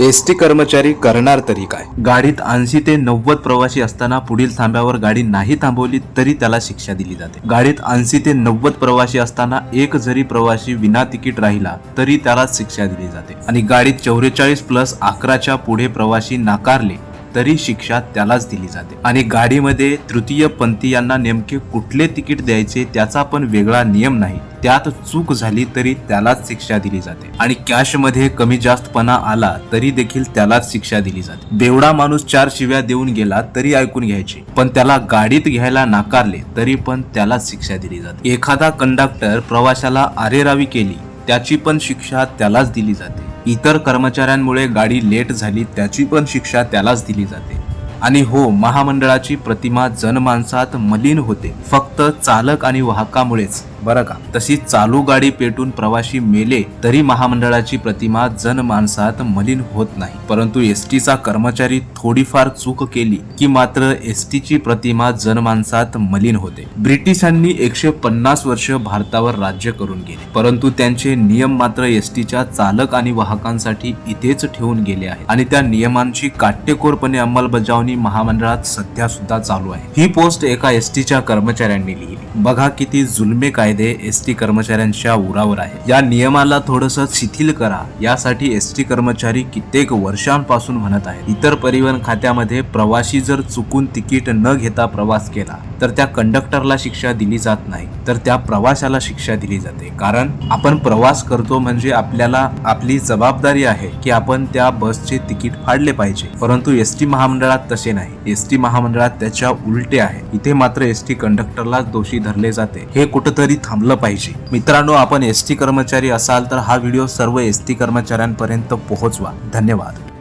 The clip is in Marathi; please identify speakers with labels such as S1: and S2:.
S1: एस टी कर्मचारी करणार तरी काय? गाडीत ऐंशी ते नव्वद प्रवासी असताना पुढील थांब्यावर गाडी नाही थांबवली तरी त्याला शिक्षा दिली जाते. गाडीत ऐंशी ते नव्वद प्रवासी असताना एक जरी प्रवासी विना तिकीट राहिला तरी त्याला शिक्षा दिली जाते. आणि गाडीत चौवेचाळीस प्लस अकराच्या पुढे प्रवासी नाकारले तरी शिक्षा त्यालाच दिली जाते. आणि गाडीमध्ये तृतीय पंथीयांना नेमके कुठले तिकीट द्यायचे त्याचा पण वेगळा नियम नाही. त्यात चूक झाली तरी त्यालाच शिक्षा दिली जाते. आणि कॅशमध्ये कमी जास्तपणा आला तरी देखील त्यालाच शिक्षा दिली जाते. बेवडा माणूस चार शिव्या देऊन गेला तरी ऐकून घ्यायची. पण त्याला गाडीत घ्यायला नाकारले तरी पण त्यालाच शिक्षा दिली जाते. एखादा कंडक्टर प्रवाशाला आरेरावी केली त्याची पण शिक्षा त्यालाच दिली जाते. इतर कर्मचाऱ्यांमुळे गाडी लेट झाली त्याची पण शिक्षा त्यालाच दिली जाते. आणि हो महामंडळाची प्रतिमा जनमानसात मलिन होते. फक्त चालक आणि वाहकामुळेच. बरं का? तशी चालू गाडी पेटून प्रवाशी मेले तरी महामंडळाची प्रतिमा जनमानसात मलिन होत नाही. परंतु एसटीचा कर्मचारी थोडीफार चूक केली की मात्र एसटीची प्रतिमा जनमानसात मलिन होते. ब्रिटिशांनी एकशे पन्नास वर्ष भारतावर राज्य करून गेले. परंतु त्यांचे नियम मात्र एसटीच्या चालक आणि वाहकांसाठी इथेच ठेवून गेले आहे आणि त्या नियमांची काटेकोरपणे अंमलबजावणी महामंडळात सध्या सुद्धा चालू आहे. ही पोस्ट एका एसटीच्या कर्मचाऱ्यांनी लिहिली. बघा किती जुलमे कायदे एस टी कर्मचाऱ्यांच्या उरावर आहे. या नियमाला थोडस शिथिल करा. यासाठी एस टी कर्मचारी कित्येक वर्षांपासून म्हणत आहेत. इतर परिवहन खात्यामध्ये प्रवासी जर चुकून तिकीट न घेता प्रवास केला तर त्या कंडक्टरला शिक्षा दिली जात नाही तर त्या प्रवाशाला शिक्षा दिली जाते. कारण आपण प्रवास करतो म्हणजे आपल्याला आपली जबाबदारी आहे की आपण त्या बसचे तिकीट फाडले पाहिजे. परंतु एस टी महामंडळात तसे नाही. एस टी महामंडळात त्याच्या उलटे आहे. इथे मात्र एस टी कंडक्टरला दोषी धरले जाते. हे कुठंतरी थांबलं पाहिजे. मित्रांनो आपण एस टी कर्मचारी असाल तर हा व्हिडिओ सर्व एस टी कर्मचाऱ्यांपर्यंत पोहोचवा. धन्यवाद.